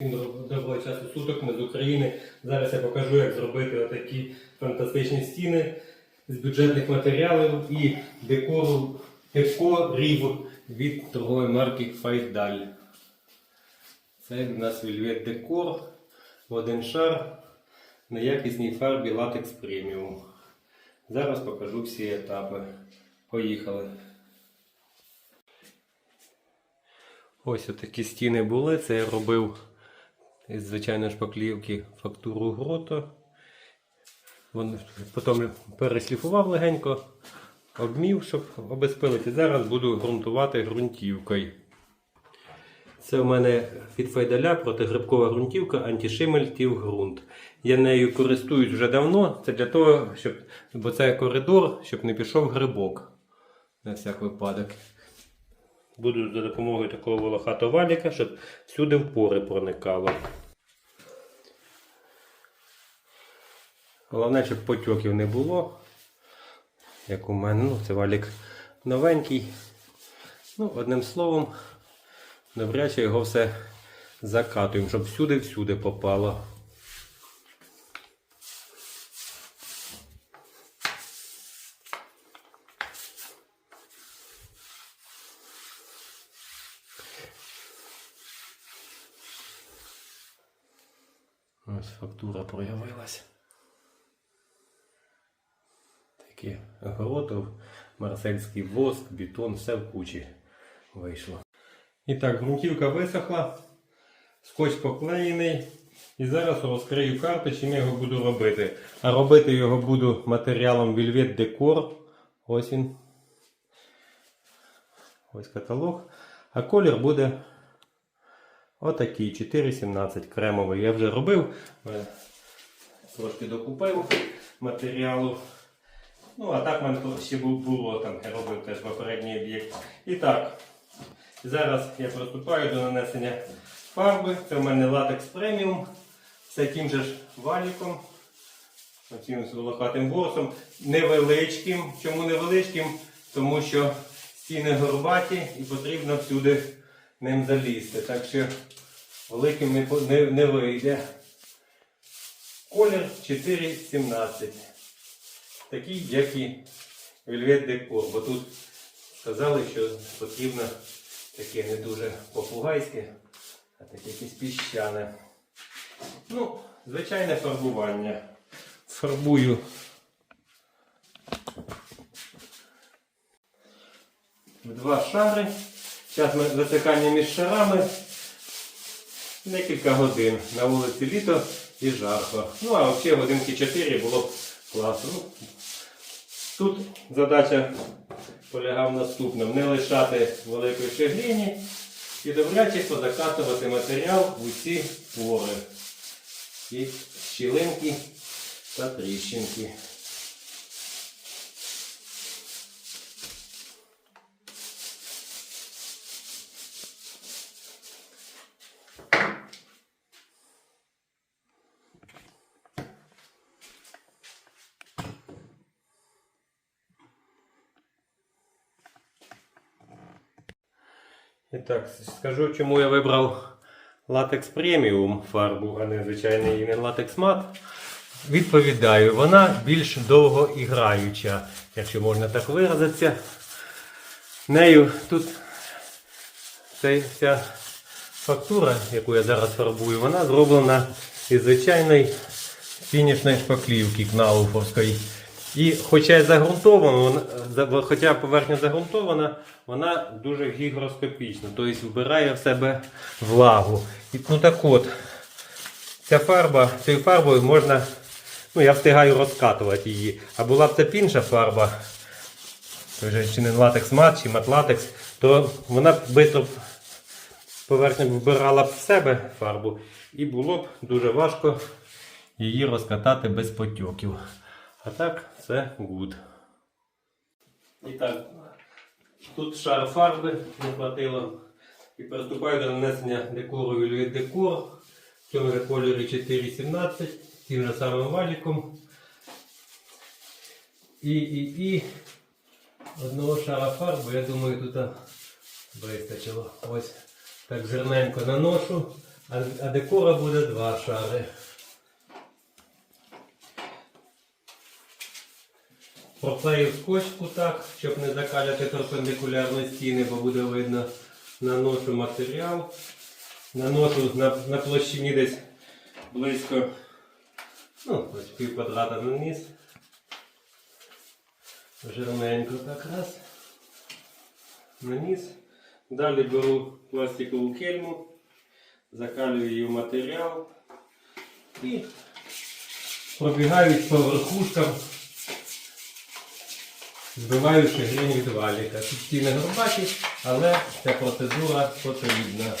Доброго часу суток, ми з України. Зараз я покажу, як зробити отакі фантастичні стіни з бюджетних матеріалів і декору декорів від торгової марки Файдаль. Це у нас Velvet Декор один шар на якісній фарбі латекс преміум. Зараз покажу всі етапи. Поїхали. Ось такі стіни були. Це я робив із звичайної шпаклівки фактуру грото. Вон- Потім перешліфував легенько, обмів, щоб обезпилити. Зараз буду ґрунтувати ґрунтівкою. Це у мене від Файдаля протигрибкова ґрунтівка антишимель Тів ґрунт. Я нею користуюсь вже давно. Це для того, щоб, бо це коридор, щоб не пішов грибок. На всяк випадок. Буду за допомогою такого волохатого валіка, щоб всюди в пори проникало. Головне, щоб потьоків не було. Як у мене, ну, це валік новенький. Ну, одним словом, добряче його все закатуємо, щоб всюди-всюди попало. Ось фактура проявилась. Таке гротов, марсельський воск, бетон, все в кучі вийшло. І так, ґрунтівка висохла, скотч поклеєний. І зараз розкрию карту, чим я його буду робити. А робити його буду матеріалом Velvet Decor. Ось він. Ось каталог. А колір буде отакий 4,17 кремовий. Я вже робив. е, Трошки докупив матеріалу. Ну, а так в мене ще бу- було там, я робив теж попередній об'єкт. І так, зараз я приступаю до нанесення фарби. Це в мене латекс преміум. Це тим же ж валіком. Оцим з волохатим ворсом. Невеличким. Чому невеличким? Тому що стіни горбаті і потрібно всюди ним залізти. Так що великим не, не, не вийде. Колір 4,17 такий, як і Velvet Decor. Бо тут сказали, що потрібно таке не дуже попугайське, а таке якесь піщане. Ну, звичайне фарбування. Фарбую. В два шари. Зараз ми затикання між шарами. Декілька годин. На вулиці літо і жарко. Ну, а взагалі годинки 4 було б класно. Ну, Тут задача полягає в наступному. Не лишати великої щегліні і добряче позакатувати матеріал в усі пори. І щілинки та тріщинки. І так, скажу, чому я вибрав латекс преміум фарбу, а не звичайний не латекс. Відповідаю, вона більш довгоіграюча, якщо можна так виразитися. Нею тут ця вся фактура, яку я зараз фарбую, вона зроблена із звичайної фінішної шпаклівки кнауфовської. І хоча й загрунтована, хоча поверхня загрунтована, вона дуже гігроскопічна, тобто вбирає в себе влагу. І, ну так от, ця фарба, цією фарбою можна, ну я встигаю розкатувати її. А була б це інша фарба, той же чи не латекс мат, чи матлатекс, то вона б швидко поверхня вбирала б в себе фарбу і було б дуже важко її розкатати без потьоків. А так це гуд. І так, тут шар фарби не хватило. І приступаю до нанесення декору Velvet Decor. В цьому же кольорі 4,17, тим же самим валіком. І, і, і одного шара фарби, я думаю, тут вистачило. Ось так жирненько наношу А, а декора буде два шари. Проклеїв скотчку так, щоб не закаляти перпендикулярно стіни, бо буде видно. Наношу матеріал. Наношу на, на площині десь близько ну, ось пів квадрата наніс. Жирненько так раз. Наніс. Далі беру пластикову кельму, закалюю її в матеріал і пробігаю по верхушкам, збиваючи грінь від валіка. Стіни горбаті, але ця процедура потрібна.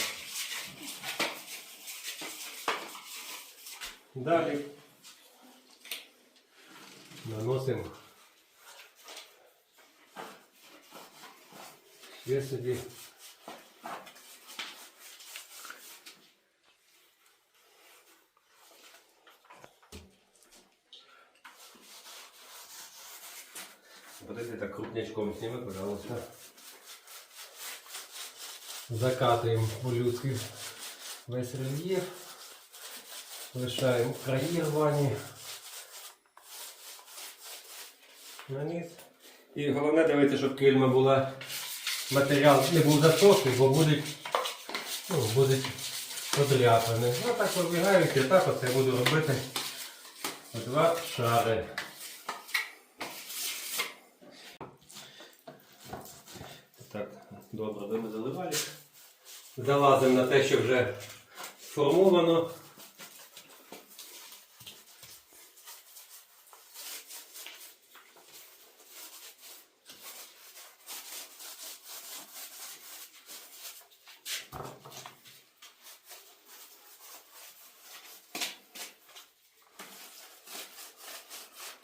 Далі наносимо ще собі Вот так крупнячком сними, пожалуйста. Закатываем по-людски весь рельєф. Лишаємо краї рвані. Наніс. І головне дивитися, щоб кильма була, матеріал не був засохлий, бо будуть, ну, будуть подряпані. Ну так пробігають, і так оце буду робити два шари. Добре, ми заливали. Залазимо на те, що вже сформовано.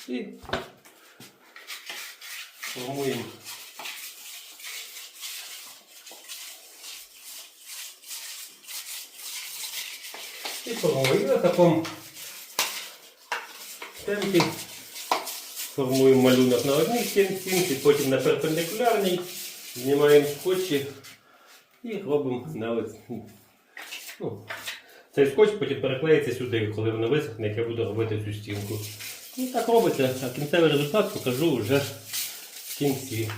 І формуємо формуємо. І на такому темпі формуємо малюнок на одній стінці, потім на перпендикулярній, знімаємо скотчі і робимо на ось- ну, Цей скотч потім переклеїться сюди, коли воно висохне, як я буду робити цю стінку. І так робиться, а кінцевий результат покажу вже в кінці.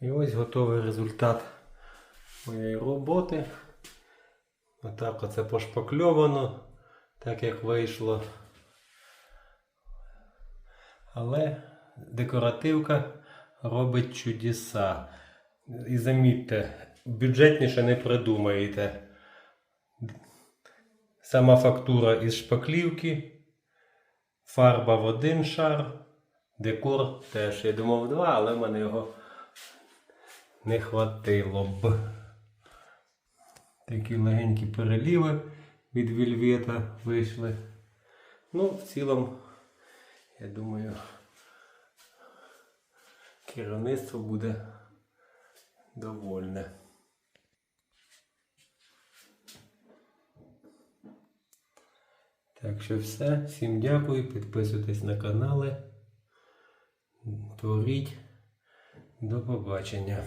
І ось готовий результат моєї роботи. Отак оце пошпакльовано, так як вийшло. Але декоративка робить чудеса. І замітьте, бюджетніше не придумаєте. Сама фактура із шпаклівки, фарба в один шар, декор теж. Я думав два, але в мене його не хватило б. Такі легенькі переліви від вільвета вийшли. Ну, в цілому, я думаю, керівництво буде довольне. Так що все. Всім дякую. Підписуйтесь на канали. Творіть. До побачення.